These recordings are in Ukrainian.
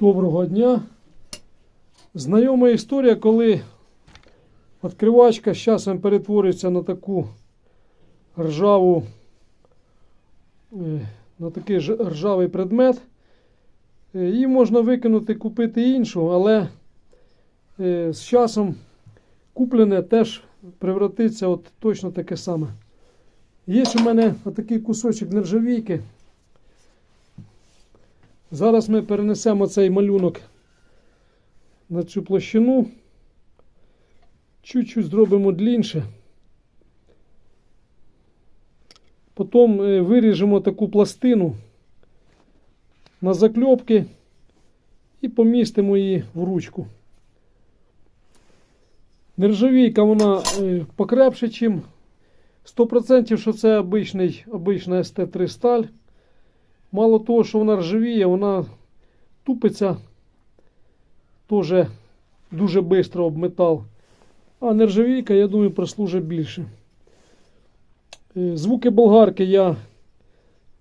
Доброго дня. Знайома історія, коли відкривачка з часом перетворюється на таку ржаву, е, на такий ржавий предмет. Е, Її можна викинути, купити іншу, але е, з часом куплене теж превратиться от точно таке саме. Є у мене отакий кусочок нержавійки. Зараз ми перенесемо цей малюнок на цю площину. Чуть-чуть зробимо длінше. Потім е, виріжемо таку пластину на закльопки і помістимо її в ручку. Нержавійка вона покрепше, чим 100%, що це обичний, обична СТ3 сталь. Мало того, що вона ржавіє, вона тупиться теж дуже швидко об метал. А нержавійка, я думаю, прослужить більше. Е, Звуки болгарки я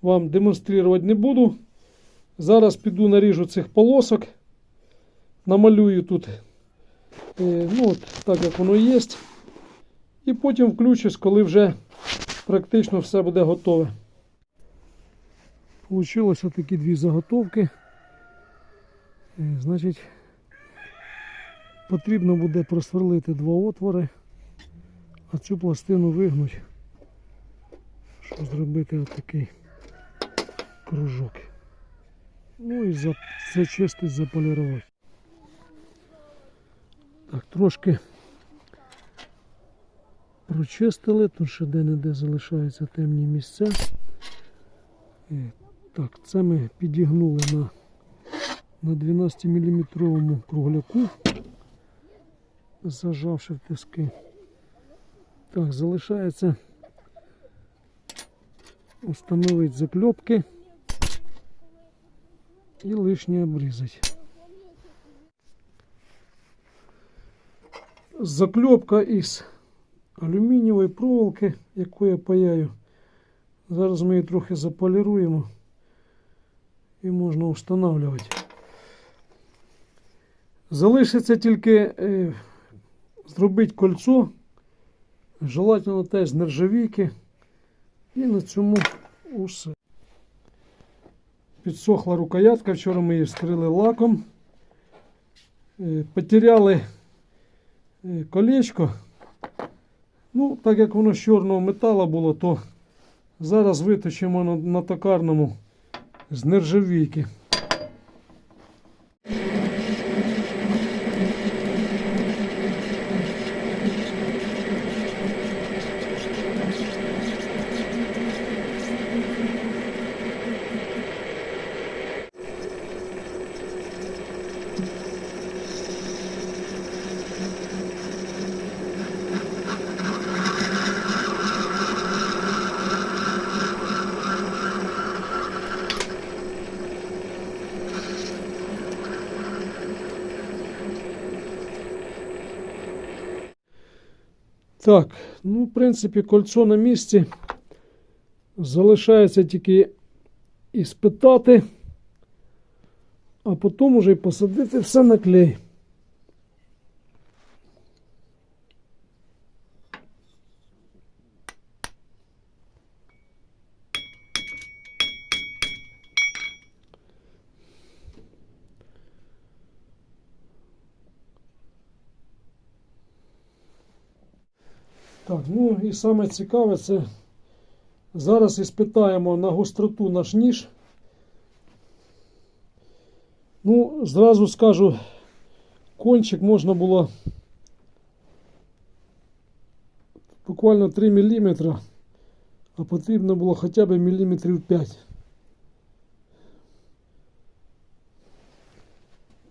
вам демонструвати не буду. Зараз піду наріжу цих полосок. Намалюю тут, е, ну, от, так як воно є. І потім включусь, коли вже практично все буде готове. Получилось такі дві заготовки. Е, Значить, потрібно буде просверлити два отвори, а цю пластину вигнуть, щоб зробити отакий кружок. Ну і за- зачистить, заполірувати. Так, трошки прочистили, тут ще де-не-де залишаються темні місця. Так, це ми підігнули на, на 12 мм кругляку, зажавши в тиски. Так, залишається встановити закльопки і лишнє обрізати. Закльопка із алюмінієвої проволоки, яку я паяю. Зараз ми її трохи заполіруємо і можна встановлювати. Залишиться тільки е, зробити кольцо, желательно теж з нержавійки. І на цьому усе. Підсохла рукоятка, вчора ми її вскрили лаком. Е, Потеряли е, колечко. Ну, так як воно з чорного металу було, то зараз виточимо на токарному з нержавійки. Так, ну, в принципі, кольцо на місці. Залишається тільки іспитати, а потім уже й посадити все на клей. Так, ну і саме цікаве це зараз іспитаємо на гостроту наш ніж. Ну, зразу скажу, кончик можна було буквально 3 мм, а потрібно було хоча б міліметрів 5.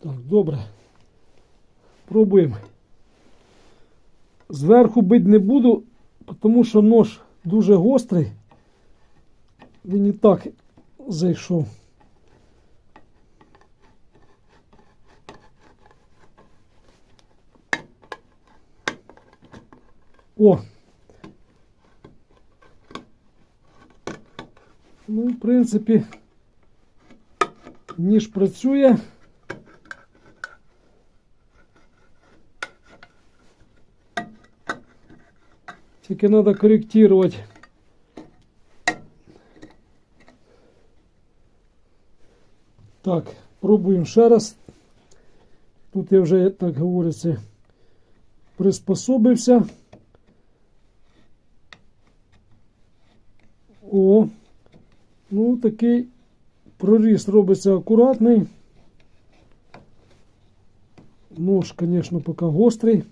Так, добре. Пробуємо. Зверху бити не буду, тому що нож дуже гострий. Він і так зайшов. О! Ну, в принципі, ніж працює. Трошки треба корректувати. Так, пробуємо ще раз. Тут я вже, так говориться, приспособився. О, ну такий проріз робиться акуратний. Нож, звісно, поки гострий.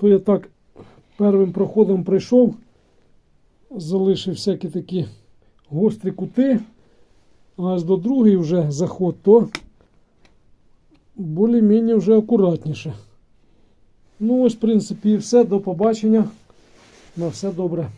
То я так первим проходом прийшов, залишив всякі такі гострі кути, а аж до другий вже заход, то більш-менш вже акуратніше. Ну, ось, в принципі, і все. До побачення. На все добре.